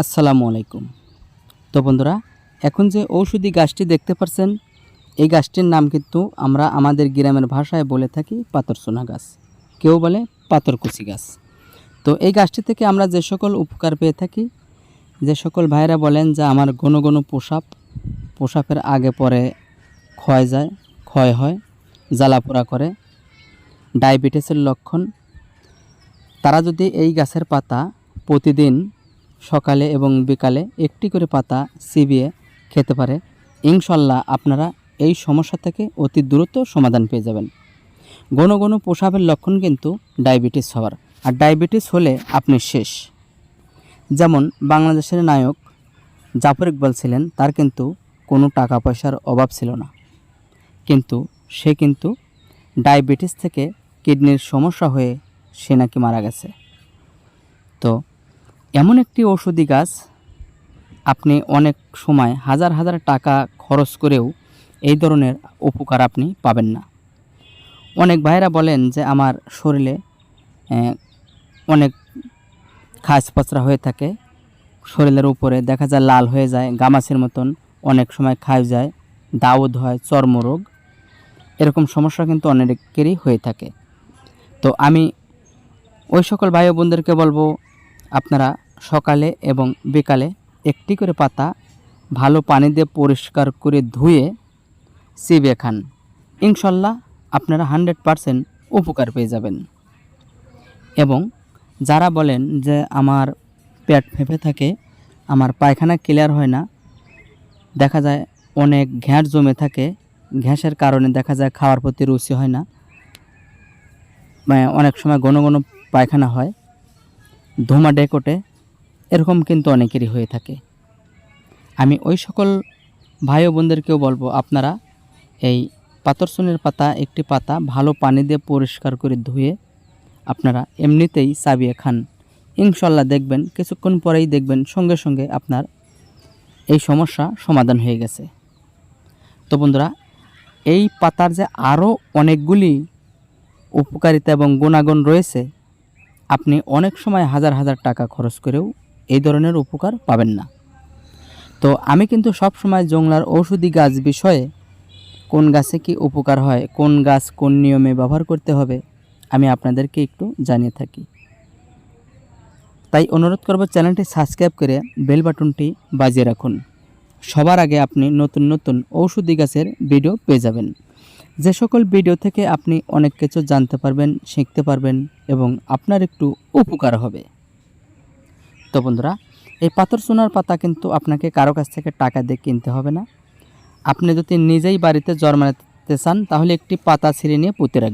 আসসালামু আলাইকুম। তো বন্ধুরা, এখন যে ঔষধি গাছটি দেখতে পাচ্ছেন এই গাছটির নাম কিন্তু আমরা আমাদের গ্রামের ভাষায় বলে থাকি পাতরসোনা গাছ। কেউ বলে পাতরকুচি গাছ। তো এই গাছটি থেকে আমরা যে সকল উপকার পেয়ে থাকি, যে সকল ভাইরা বলেন যে আমার ঘন ঘন পোশাক পোশাকের আগে পরে ক্ষয় যায়, ক্ষয় হয়, জ্বালাপোড়া করে, ডায়াবেটিসের লক্ষণ। তারা যদি এই গাছের পাতা প্রতিদিন সকালে এবং বিকালে একটি করে পাতা চিবিয়ে খেতে পারে। ইনশাল্লাহ আপনারা এই সমস্যা থেকে অতি দ্রুত সমাধান পেয়ে যাবেন। ঘন ঘন প্রসাবের লক্ষণ কিন্তু ডায়াবেটিস হওয়ার, আর ডায়াবেটিস হলে আপনি শেষ। যেমন বাংলাদেশের নায়ক জাফর ইকবাল ছিলেন, তার কিন্তু কোনো টাকা পয়সার অভাব ছিল না। কিন্তু সে কিন্তু ডায়াবেটিস থেকে কিডনির সমস্যা হয়ে সে নাকি মারা গেছে। তো এমন একটি ঔষধি গাছ আপনি অনেক সময় হাজার হাজার টাকা খরচ করেও এই ধরনের উপকার আপনি পাবেন না। অনেক ভাইরা বলেন যে আমার শরীরে অনেক খাস পচরা হয়ে থাকে, শরীরের উপরে দেখা যায় লাল হয়ে যায় গামাছের মতন অনেক সময় খাই যায় দাউদ হয়, চর্মরোগ, এরকম সমস্যা কিন্তু অনেকেরই হয়ে থাকে। তো আমি ওই সকল ভাই বোনদেরকে বলব, আপনারা সকালে এবং বিকালে একটি করে পাতা ভালো পানি দিয়ে পরিষ্কার করে ধুয়ে চিবিয়ে খান। ইনশাল্লাহ আপনারা হান্ড্রেড পারসেন্ট উপকার পেয়ে যাবেন। এবং যারা বলেন যে আমার পেট ফেঁপে থাকে, আমার পায়খানা ক্লিয়ার হয় না, দেখা যায় অনেক ঘ্যাঁট জমে থাকে, ঘ্যাসের কারণে দেখা যায় খাওয়ার প্রতি রুচি হয় না। মানে অনেক সময় ঘন ঘন পায়খানা হয়, ধোমা ডেকোটে এরকম কিন্তু অনেকেরই হয়ে থাকে। আমি ওই সকল ভাই বোনদেরকেও বলব, আপনারা এই পাতরসুনের পাতা, একটি পাতা ভালো পানি দিয়ে পরিষ্কার করে ধুয়ে আপনারা এমনিতেই চাবিয়ে খান। ইনশাল্লাহ দেখবেন, কিছুক্ষণ পরেই দেখবেন সঙ্গে সঙ্গে আপনার এই সমস্যা সমাধান হয়ে গেছে। তো বন্ধুরা, এই পাতার যে আরও অনেকগুলি উপকারিতা এবং গুণাগুণ রয়েছে, আপনি অনেক সময় হাজার হাজার টাকা খরচ করেও এই ধরনের উপকার পাবেন না। তো আমি কিন্তু সব সময় জংলার ঔষধি গাছ বিষয়ে কোন গাছে কি উপকার হয়, কোন গাছ কোন নিয়মে ব্যবহার করতে হবে, আমি আপনাদেরকে একটু জানিয়ে থাকি। তাই অনুরোধ করব চ্যানেলটি সাবস্ক্রাইব করে বেল বাটনটি বাজিয়ে রাখুন। সবার আগে আপনি নতুন নতুন ঔষধি গাছের ভিডিও পেয়ে যাবেন। যে সকল ভিডিও থেকে আপনি অনেক কিছু জানতে পারবেন, শিখতে পারবেন এবং আপনার একটু উপকার হবে। তো বন্ধুরা, এই পাথর সোনার পাতা কিন্তু আপনাকে কারও কাছ থেকে টাকা দিয়ে কিনতে হবে না। আপনি যদি নিজেই বাড়িতে জন্মাতে চান, তাহলে একটি পাতা ছিঁড়ে নিয়ে পুঁতে রাখবেন।